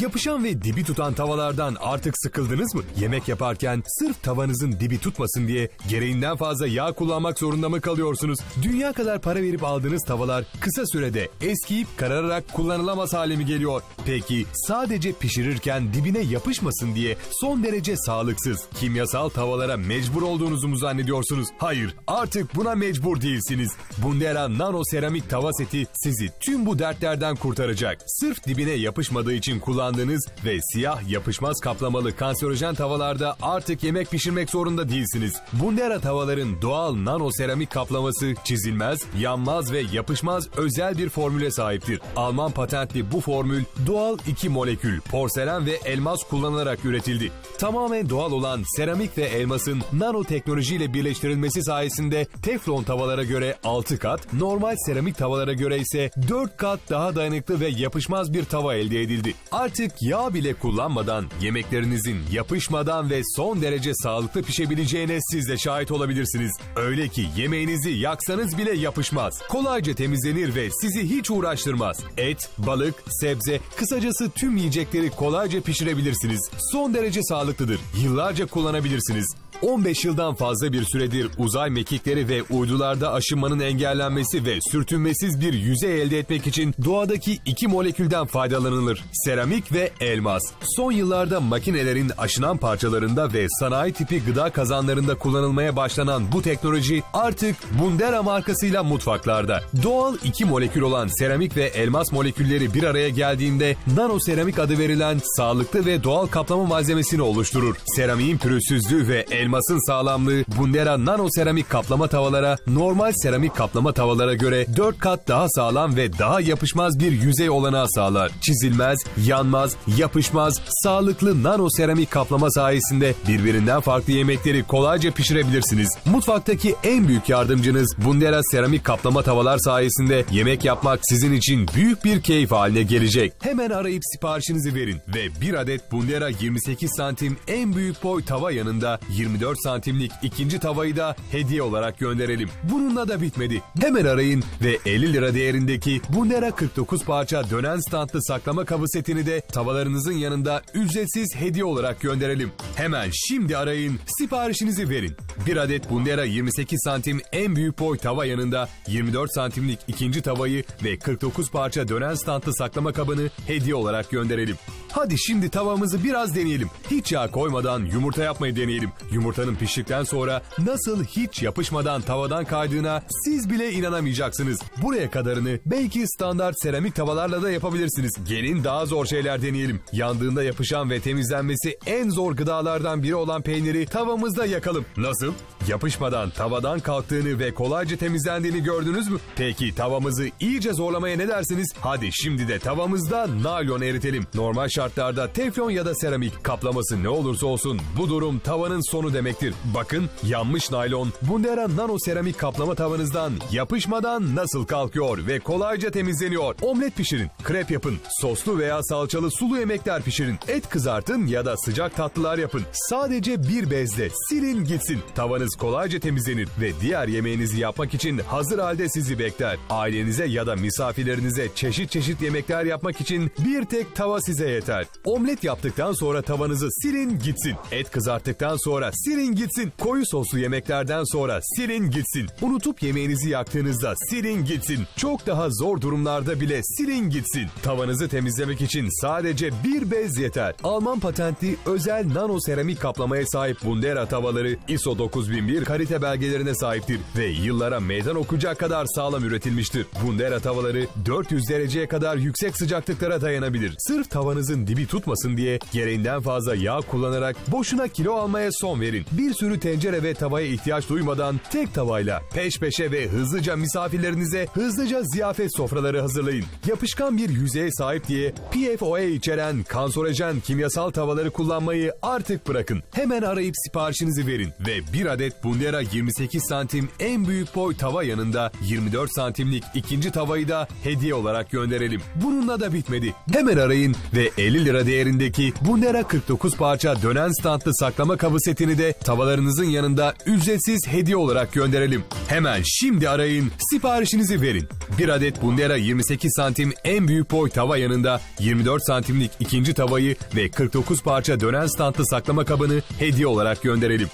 Yapışan ve dibi tutan tavalardan artık sıkıldınız mı? Yemek yaparken sırf tavanızın dibi tutmasın diye gereğinden fazla yağ kullanmak zorunda mı kalıyorsunuz? Dünya kadar para verip aldığınız tavalar kısa sürede eskiyip karararak kullanılamaz hale mi geliyor? Peki sadece pişirirken dibine yapışmasın diye son derece sağlıksız, kimyasal tavalara mecbur olduğunuzu mu zannediyorsunuz? Hayır, artık buna mecbur değilsiniz. Bundera Nano Seramik Tava Seti sizi tüm bu dertlerden kurtaracak. Sırf dibine yapışmadığı için kullandığınız ve siyah yapışmaz kaplamalı kanserojen tavalarda artık yemek pişirmek zorunda değilsiniz. Bundera tavaların doğal nano seramik kaplaması çizilmez, yanmaz ve yapışmaz özel bir formüle sahiptir. Alman patentli bu formül doğal iki molekül, porselen ve elmas kullanılarak üretildi. Tamamen doğal olan seramik ve elmasın nano teknolojiyle birleştirilmesi sayesinde teflon tavalara göre 6 kat, normal seramik tavalara göre ise 4 kat daha dayanıklı ve yapışmaz bir tava elde edildi. Artık yağ bile kullanmadan yemeklerinizin yapışmadan ve son derece sağlıklı pişebileceğine siz de şahit olabilirsiniz. Öyle ki yemeğinizi yaksanız bile yapışmaz. Kolayca temizlenir ve sizi hiç uğraştırmaz. Et, balık, sebze, kısacası tüm yiyecekleri kolayca pişirebilirsiniz. Son derece sağlıklıdır. Yıllarca kullanabilirsiniz. 15 yıldan fazla bir süredir uzay mekikleri ve uydularda aşınmanın engellenmesi ve sürtünmesiz bir yüzey elde etmek için doğadaki iki molekülden faydalanılır. Seramik ve elmas. Son yıllarda makinelerin aşınan parçalarında ve sanayi tipi gıda kazanlarında kullanılmaya başlanan bu teknoloji artık Bundera markasıyla mutfaklarda. Doğal iki molekül olan seramik ve elmas molekülleri bir araya geldiğinde nano seramik adı verilen sağlıklı ve doğal kaplama malzemesini oluşturur. Seramiğin pürüzsüzlüğü ve elmasın sağlamlığı Bundera nano seramik kaplama tavalara normal seramik kaplama tavalara göre 4 kat daha sağlam ve daha yapışmaz bir yüzey olanağı sağlar. Çizilmez, yanmaz, yapışmaz, sağlıklı nano seramik kaplama sayesinde birbirinden farklı yemekleri kolayca pişirebilirsiniz. Mutfaktaki en büyük yardımcınız Bundera seramik kaplama tavalar sayesinde yemek yapmak sizin için büyük bir keyif haline gelecek. Hemen arayıp siparişinizi verin ve bir adet Bundera 28 santim en büyük boy tava yanında 24 santimlik ikinci tavayı da hediye olarak gönderelim. Bununla da bitmedi. Hemen arayın ve 50 lira değerindeki Bundera 49 parça dönen standlı saklama kabı setini de tavalarınızın yanında ücretsiz hediye olarak gönderelim. Hemen şimdi arayın, siparişinizi verin. Bir adet Bundera 28 santim en büyük boy tava yanında 24 santimlik ikinci tavayı ve 49 parça dönen standlı saklama kabını hediye olarak gönderelim. Hadi şimdi tavamızı biraz deneyelim. Hiç yağ koymadan yumurta yapmayı deneyelim. Yumurtanın piştikten sonra nasıl hiç yapışmadan tavadan kaydığına siz bile inanamayacaksınız. Buraya kadarını belki standart seramik tavalarla da yapabilirsiniz. Gelin daha zor şeyler deneyelim. Yandığında yapışan ve temizlenmesi en zor gıdalardan biri olan peyniri tavamızda yakalım. Nasıl? Yapışmadan tavadan kalktığını ve kolayca temizlendiğini gördünüz mü? Peki tavamızı iyice zorlamaya ne dersiniz? Hadi şimdi de tavamızda naylon eritelim. Normal şartlarda teflon ya da seramik kaplaması ne olursa olsun bu durum tavanın sonu demektir. Bakın yanmış naylon Bundera nano seramik kaplama tavanızdan yapışmadan nasıl kalkıyor ve kolayca temizleniyor. Omlet pişirin, krep yapın, soslu veya salçalı sulu yemekler pişirin, et kızartın ya da sıcak tatlılar yapın. Sadece bir bezle silin gitsin. Tavanız kolayca temizlenir ve diğer yemeğinizi yapmak için hazır halde sizi bekler. Ailenize ya da misafirlerinize çeşit çeşit yemekler yapmak için bir tek tava size yeter. Omlet yaptıktan sonra tavanızı silin gitsin. Et kızarttıktan sonra silin gitsin. Koyu soslu yemeklerden sonra silin gitsin. Unutup yemeğinizi yaktığınızda silin gitsin. Çok daha zor durumlarda bile silin gitsin. Tavanızı temizlemek için sadece bir bez yeter. Alman patentli özel nano seramik kaplamaya sahip Bundera tavaları ISO 9001 kalite belgelerine sahiptir ve yıllara meydan okuyacak kadar sağlam üretilmiştir. Bundera tavaları 400 dereceye kadar yüksek sıcaklıklara dayanabilir. Sırf tavanızın dibi tutmasın diye gereğinden fazla yağ kullanarak boşuna kilo almaya son verin. Bir sürü tencere ve tavaya ihtiyaç duymadan tek tavayla peş peşe ve hızlıca misafirlerinize hızlıca ziyafet sofraları hazırlayın. Yapışkan bir yüzeye sahip diye PFOA içeren kanserojen kimyasal tavaları kullanmayı artık bırakın. Hemen arayıp siparişinizi verin ve bir adet Bundera 28 santim en büyük boy tava yanında 24 santimlik ikinci tavayı da hediye olarak gönderelim. Bununla da bitmedi. Hemen arayın ve 50 lira değerindeki Bundera 49 parça dönen standlı saklama kabı setini de tavalarınızın yanında ücretsiz hediye olarak gönderelim. Hemen şimdi arayın, siparişinizi verin. Bir adet Bundera 28 santim en büyük boy tava yanında 24 santimlik ikinci tavayı ve 49 parça dönen standlı saklama kabını hediye olarak gönderelim.